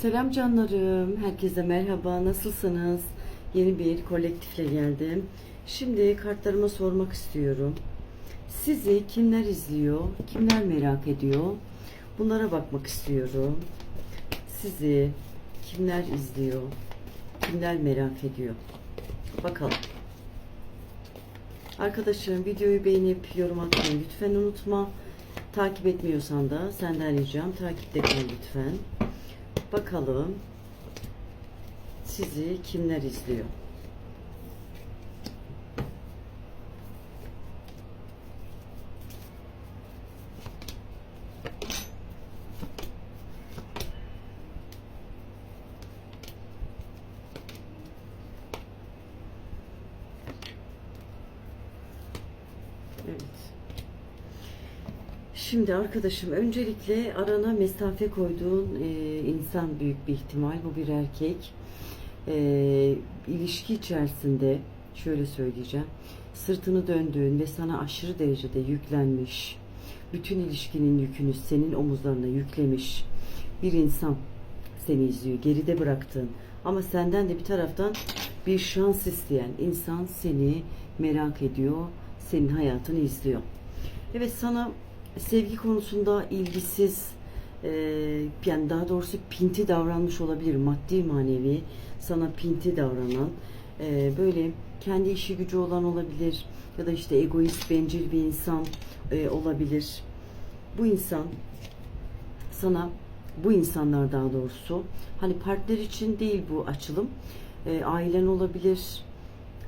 Selam canlarım. Herkese merhaba. Nasılsınız? Yeni bir kolektifle geldim. Şimdi kartlarıma sormak istiyorum. Sizi kimler izliyor? Kimler merak ediyor? Bunlara bakmak istiyorum. Sizi kimler izliyor? Kimler merak ediyor? Bakalım. Arkadaşım videoyu beğenip yorum atmayı lütfen unutma. Takip etmiyorsan da senden ricam takipte kal lütfen. Bakalım sizi kimler izliyor? Evet. Şimdi arkadaşım öncelikle arana mesafe koyduğun e, insan büyük bir ihtimal bu bir erkek. E, ilişki içerisinde şöyle söyleyeceğim. Sırtını döndüğün ve sana aşırı derecede yüklenmiş, bütün ilişkinin yükünü senin omuzlarına yüklemiş bir insan seni izliyor. Geride bıraktığın ama senden de bir taraftan bir şans isteyen insan seni merak ediyor, senin hayatını izliyor. Evet sana sevgi konusunda ilgisiz e, yani daha doğrusu pinti davranmış olabilir maddi manevi sana pinti davranan e, böyle kendi işi gücü olan olabilir ya da işte egoist bencil bir insan e, olabilir. Bu insan sana bu insanlar daha doğrusu hani partner için değil bu açılım e, ailen olabilir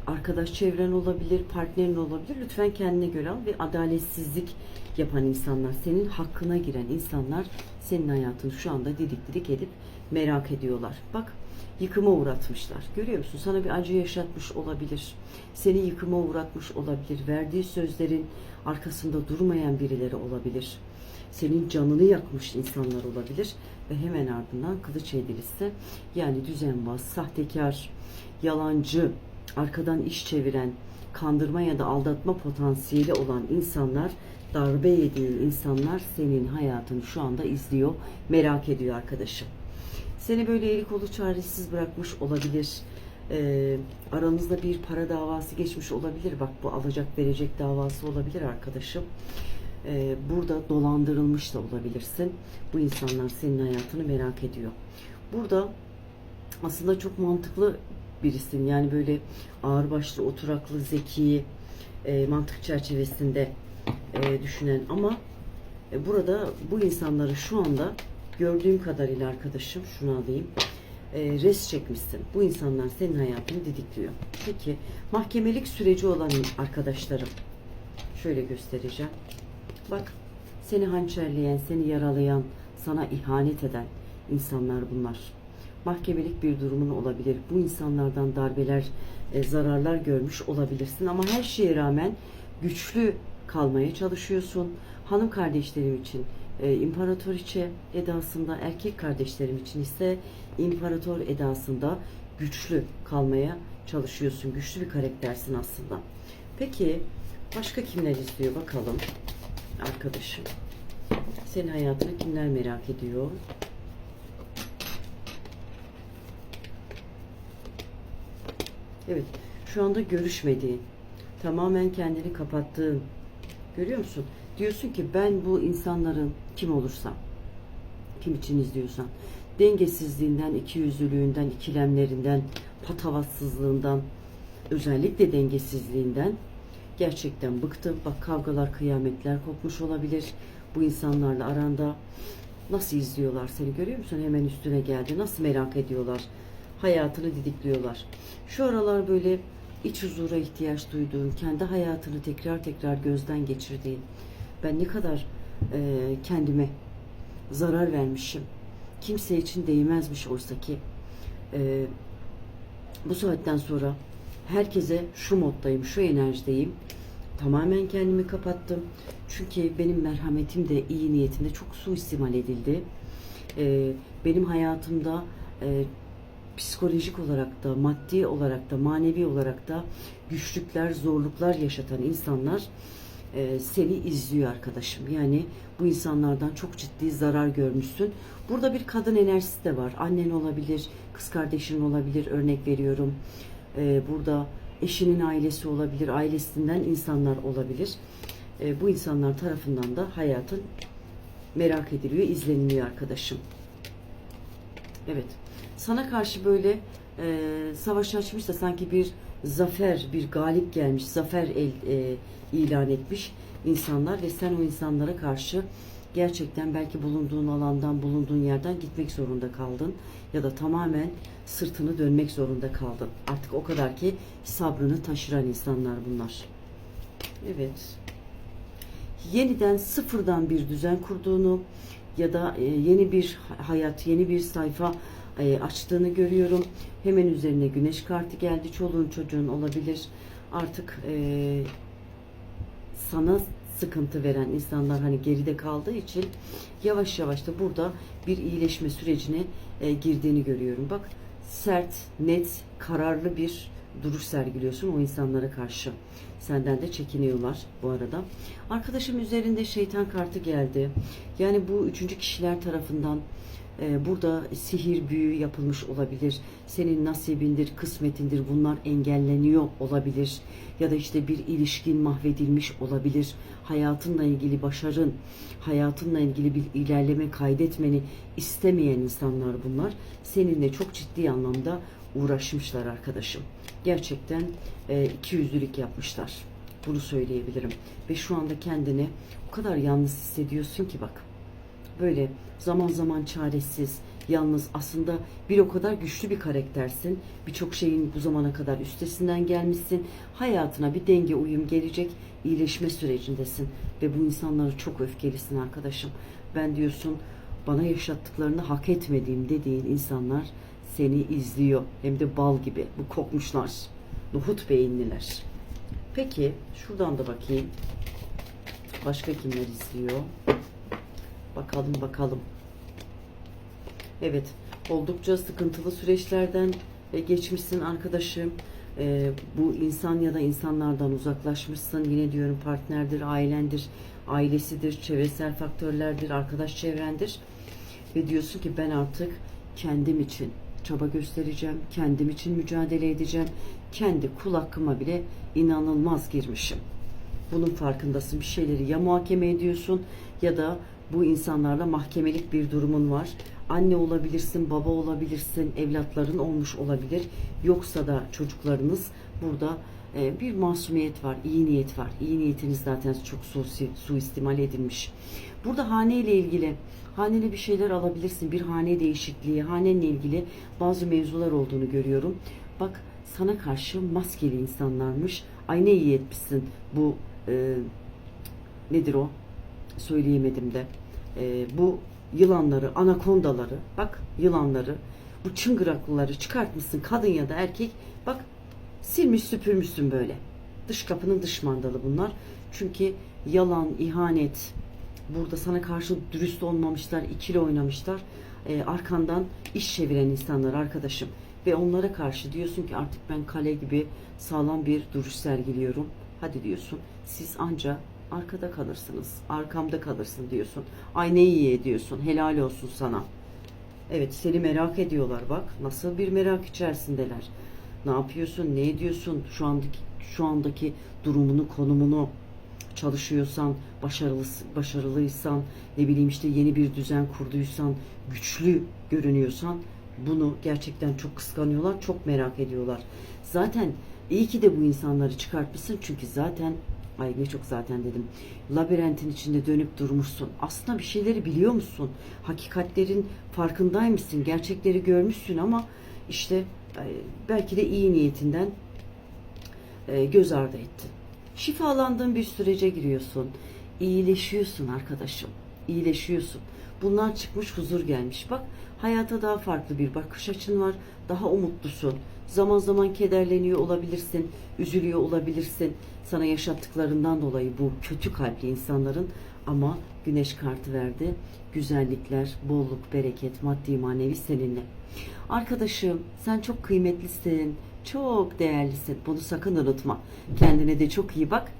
arkadaş çevren olabilir, partnerin olabilir. Lütfen kendine göre al ve adaletsizlik yapan insanlar, senin hakkına giren insanlar senin hayatını şu anda didik didik edip merak ediyorlar. Bak yıkıma uğratmışlar. Görüyor musun? Sana bir acı yaşatmış olabilir. Seni yıkıma uğratmış olabilir. Verdiği sözlerin arkasında durmayan birileri olabilir. Senin canını yakmış insanlar olabilir ve hemen ardından kılıç edilirse yani düzenbaz, sahtekar, yalancı, arkadan iş çeviren, kandırma ya da aldatma potansiyeli olan insanlar, darbe yediğin insanlar senin hayatını şu anda izliyor, merak ediyor arkadaşım. Seni böyle eli kolu çaresiz bırakmış olabilir. Ee, aranızda bir para davası geçmiş olabilir. Bak bu alacak verecek davası olabilir arkadaşım. Ee, burada dolandırılmış da olabilirsin. Bu insanlar senin hayatını merak ediyor. Burada aslında çok mantıklı birisin. Yani böyle ağırbaşlı, oturaklı, zeki, e, mantık çerçevesinde e, düşünen ama e, burada bu insanları şu anda gördüğüm kadarıyla arkadaşım şunu alayım. E, res çekmişsin. Bu insanlar senin hayatını didikliyor. Peki mahkemelik süreci olan arkadaşlarım şöyle göstereceğim. Bak seni hançerleyen, seni yaralayan, sana ihanet eden insanlar bunlar mahkemelik bir durumun olabilir. Bu insanlardan darbeler, e, zararlar görmüş olabilirsin ama her şeye rağmen güçlü kalmaya çalışıyorsun. Hanım kardeşlerim için e, imparatoriçe edasında, erkek kardeşlerim için ise imparator edasında güçlü kalmaya çalışıyorsun. Güçlü bir karaktersin aslında. Peki başka kimler izliyor bakalım arkadaşım. Senin hayatını kimler merak ediyor? Evet, şu anda görüşmediğin, tamamen kendini kapattığın, görüyor musun? Diyorsun ki ben bu insanların kim olursam, kim için izliyorsan, dengesizliğinden, ikiyüzlülüğünden, ikilemlerinden, patavatsızlığından, özellikle dengesizliğinden gerçekten bıktım. Bak kavgalar, kıyametler kopmuş olabilir. Bu insanlarla aranda nasıl izliyorlar seni görüyor musun? Hemen üstüne geldi. Nasıl merak ediyorlar? Hayatını didikliyorlar. Şu aralar böyle iç huzura ihtiyaç duyduğun, kendi hayatını tekrar tekrar gözden geçirdiğin, ben ne kadar e, kendime zarar vermişim, kimse için değmezmiş oysa ki e, bu saatten sonra herkese şu moddayım, şu enerjideyim. Tamamen kendimi kapattım. Çünkü benim merhametim de iyi niyetimde çok suistimal edildi. E, benim hayatımda e, psikolojik olarak da, maddi olarak da, manevi olarak da güçlükler, zorluklar yaşatan insanlar e, seni izliyor arkadaşım. Yani bu insanlardan çok ciddi zarar görmüşsün. Burada bir kadın enerjisi de var. Annen olabilir, kız kardeşin olabilir örnek veriyorum. E, burada eşinin ailesi olabilir, ailesinden insanlar olabilir. E, bu insanlar tarafından da hayatın merak ediliyor, izleniliyor arkadaşım. Evet. Sana karşı böyle e, savaş açmış da sanki bir zafer, bir galip gelmiş, zafer el, e, ilan etmiş insanlar ve sen o insanlara karşı gerçekten belki bulunduğun alandan, bulunduğun yerden gitmek zorunda kaldın ya da tamamen sırtını dönmek zorunda kaldın. Artık o kadar ki sabrını taşıran insanlar bunlar. Evet yeniden sıfırdan bir düzen kurduğunu ya da e, yeni bir hayat, yeni bir sayfa e, açtığını görüyorum. Hemen üzerine güneş kartı geldi. Çoluğun çocuğun olabilir. Artık e, sana sıkıntı veren insanlar hani geride kaldığı için yavaş yavaş da burada bir iyileşme sürecine girdiğini görüyorum. Bak sert, net, kararlı bir duruş sergiliyorsun o insanlara karşı. Senden de çekiniyorlar bu arada. Arkadaşım üzerinde şeytan kartı geldi. Yani bu üçüncü kişiler tarafından e, burada sihir büyü yapılmış olabilir. Senin nasibindir, kısmetindir bunlar engelleniyor olabilir. Ya da işte bir ilişkin mahvedilmiş olabilir. Hayatınla ilgili başarın, hayatınla ilgili bir ilerleme kaydetmeni istemeyen insanlar bunlar. Seninle çok ciddi anlamda uğraşmışlar arkadaşım. Gerçekten e, iki yüzlülük yapmışlar. Bunu söyleyebilirim. Ve şu anda kendini o kadar yalnız hissediyorsun ki bak. Böyle zaman zaman çaresiz, yalnız aslında bir o kadar güçlü bir karaktersin. Birçok şeyin bu zamana kadar üstesinden gelmişsin. Hayatına bir denge, uyum gelecek, iyileşme sürecindesin. Ve bu insanlara çok öfkelisin arkadaşım. Ben diyorsun bana yaşattıklarını hak etmediğim dediğin insanlar seni izliyor. Hem de bal gibi. Bu kokmuşlar. Nohut beyinliler. Peki şuradan da bakayım. Başka kimler izliyor? Bakalım bakalım. Evet. Oldukça sıkıntılı süreçlerden e, geçmişsin arkadaşım. E, bu insan ya da insanlardan uzaklaşmışsın. Yine diyorum partnerdir, ailendir, ailesidir, çevresel faktörlerdir, arkadaş çevrendir. Ve diyorsun ki ben artık kendim için çaba göstereceğim, kendim için mücadele edeceğim. Kendi kul hakkıma bile inanılmaz girmişim. Bunun farkındasın. Bir şeyleri ya muhakeme ediyorsun ya da bu insanlarla mahkemelik bir durumun var. Anne olabilirsin, baba olabilirsin, evlatların olmuş olabilir. Yoksa da çocuklarınız burada e, bir masumiyet var, iyi niyet var. İyi niyetiniz zaten çok su, suistimal edilmiş. Burada hane ile ilgili hanene bir şeyler alabilirsin. Bir hane değişikliği, hanenle ilgili bazı mevzular olduğunu görüyorum. Bak sana karşı maskeli insanlarmış. Ay ne iyi etmişsin bu e, nedir o? Söyleyemedim de. E, bu yılanları, anakondaları, bak yılanları, bu çıngıraklıları çıkartmışsın kadın ya da erkek. Bak silmiş süpürmüşsün böyle. Dış kapının dış mandalı bunlar. Çünkü yalan, ihanet, burada sana karşı dürüst olmamışlar, ikili oynamışlar. Ee, arkandan iş çeviren insanlar arkadaşım. Ve onlara karşı diyorsun ki artık ben kale gibi sağlam bir duruş sergiliyorum. Hadi diyorsun siz anca arkada kalırsınız. Arkamda kalırsın diyorsun. Ay ne iyi ediyorsun. Helal olsun sana. Evet seni merak ediyorlar bak. Nasıl bir merak içerisindeler. Ne yapıyorsun? Ne ediyorsun? Şu andaki şu andaki durumunu, konumunu çalışıyorsan, başarılı başarılıysan, ne bileyim işte yeni bir düzen kurduysan, güçlü görünüyorsan bunu gerçekten çok kıskanıyorlar, çok merak ediyorlar. Zaten iyi ki de bu insanları çıkartmışsın çünkü zaten ay ne çok zaten dedim. Labirentin içinde dönüp durmuşsun. Aslında bir şeyleri biliyor musun? Hakikatlerin farkındaymışsın. Gerçekleri görmüşsün ama işte belki de iyi niyetinden e, göz ardı ettin. Şifalandığın bir sürece giriyorsun. İyileşiyorsun arkadaşım. İyileşiyorsun. Bunlar çıkmış huzur gelmiş. Bak hayata daha farklı bir bakış açın var. Daha umutlusun. Zaman zaman kederleniyor olabilirsin. Üzülüyor olabilirsin. Sana yaşattıklarından dolayı bu kötü kalpli insanların ama güneş kartı verdi. Güzellikler, bolluk, bereket, maddi manevi seninle. Arkadaşım sen çok kıymetlisin. Çok değerlisin. Bunu sakın unutma. Kendine de çok iyi bak.